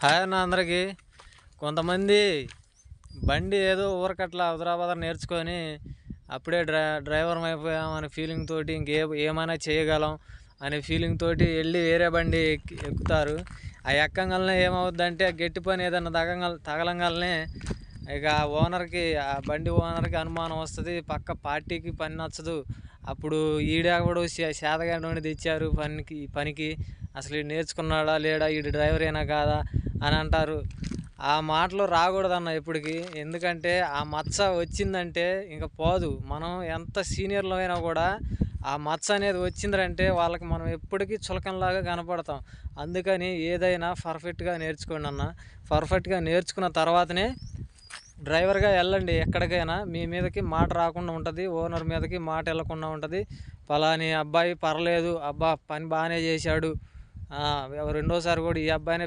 Hi అన్న అందరికీ. కొంతమంది బండి ఏదో ఊరకట్లా హుదరాబాద్ నేర్చుకొని అప్పుడే డ్రై డ్రైవర్ అయిపోయామనే ఫీలింగ్ తోటి ఇంకే ఏమైనా చేయగలం అనే ఫీలింగ్ తోటి వెళ్ళి వేరే బండి ఎక్కి ఎక్కుతారు. ఆ ఎక్కంగానే ఏమవుద్దంటే గట్టి పని ఏదైనా తగంగా తగలంగానే ఇక ఓనర్కి ఆ బండి ఓనర్కి అనుమానం వస్తుంది. పక్క పార్టీకి పని నచ్చదు. అప్పుడు ఈడెవడు నుండి తెచ్చారు పనికి పనికి. అసలు ఈడు నేర్చుకున్నాడా లేడా? ఈడు డ్రైవర్ అయినా కాదా? అని అంటారు. ఆ మాటలు రాకూడదన్న ఇప్పటికీ. ఎందుకంటే ఆ మచ్చ వచ్చిందంటే ఇంకా పోదు. మనం ఎంత సీనియర్లో అయినా కూడా ఆ మచ్చ అనేది వచ్చిందంటే వాళ్ళకి మనం ఎప్పటికీ చులకంలాగా కనపడతాం. అందుకని ఏదైనా పర్ఫెక్ట్గా నేర్చుకోండి అన్న. పర్ఫెక్ట్గా నేర్చుకున్న తర్వాతనే డ్రైవర్గా వెళ్ళండి ఎక్కడికైనా. మీ మీదకి మాట రాకుండా ఉంటుంది. ఓనర్ మీదకి మాట వెళ్ళకుండా ఉంటుంది. పలాని అబ్బాయి పర్లేదు. అబ్బా పని బాగానే చేశాడు. రెండోసారి కూడా ఈ అబ్బాయినే